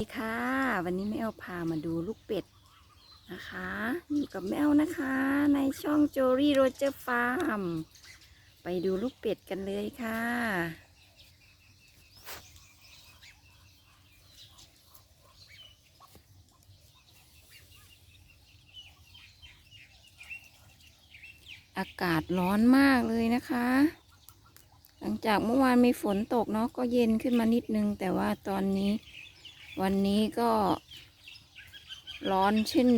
สวัสดีค่ะ วันนี้แม่แอลพามาดูลูกเป็ดนะคะอยู่กับแมวนะคะ ในช่องโจรี่โรเจอร์ฟาร์มไปดูลูกเป็ดกันเลยค่ะ อากาศร้อนมากเลยนะคะ หลังจากเมื่อวานมีฝนตกเนาะก็เย็นขึ้นมานิดนึง แต่ว่าตอนนี้ วันนี้ก็ร้อนเช่น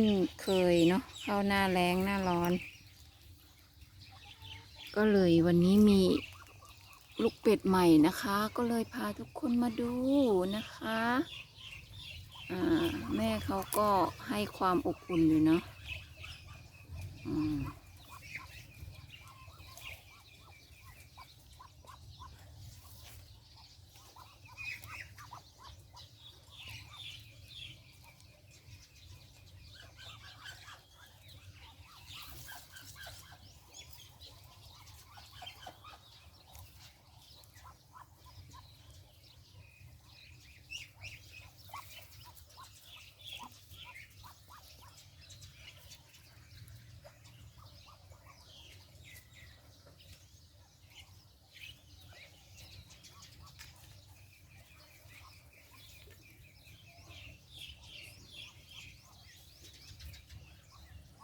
เคยเนาะเข้าหน้าแรงหน้าร้อน ก็เลยวันนี้มีลูกเป็ดใหม่นะคะ ก็เลยพาทุกคนมาดูนะคะแม่เขาก็ให้ความอบอุ่นอยู่เนาะ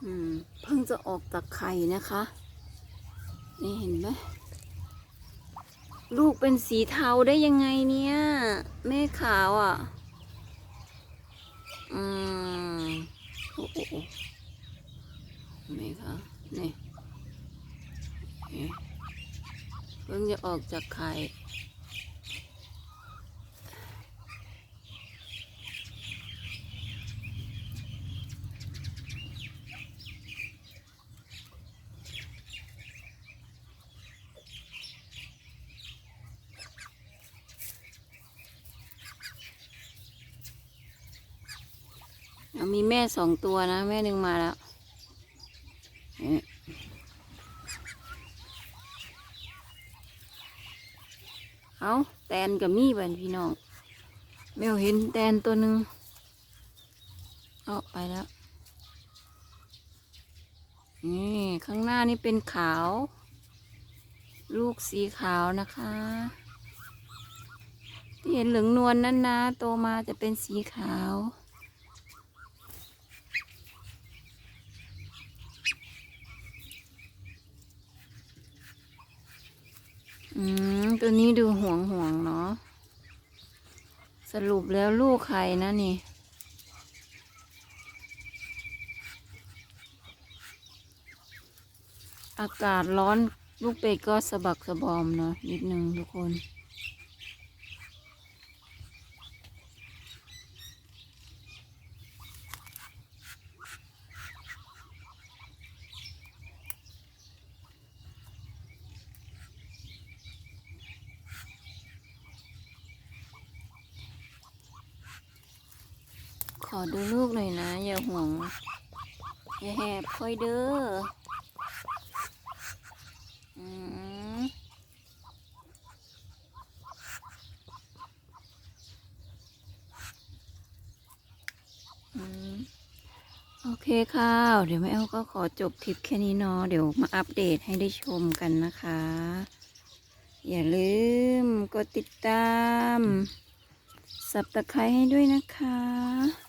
อืมเพิ่งจะออกจากไข่นะคะ นี่เห็นไหมลูกเป็นสีเทาได้ยังไงเนี่ย แม่ขาวอะ อืมโอ้โหเห็นไหมคะนี่เพิ่งจะออกจากไข่ มีแม่สองตัวนะ แม่หนึ่งมาแล้วเอาแตนกับมี่บันพี่น้องแมวเห็นแตนตัวหนึ่งเอาไปแล้วนี่ข้างหน้านี่เป็นขาว ลูกสีขาวนะคะ ที่เห็นเหลืองนวลนั่นนะ โตมาจะเป็นสีขาว อืม ตัวนี้ดูห่วงห่วงเนาะ สรุปแล้วลูกใครนะนี่ อากาศร้อนลูกเป็ดก็สะบักสะบอมเนาะนิดนึงทุกคน ขอดูลูกหน่อยนะ อย่าห่วง อย่าแหบค่อยเด้ออืมอืมโอเคค่ะ เดี๋ยวแม่แอลก็ขอจบคลิปแค่นี้เนาะ เดี๋ยวมาอัปเดตให้ได้ชมกันนะคะ อย่าลืมกดติดตาม สับตะไคร้ให้ด้วยนะคะ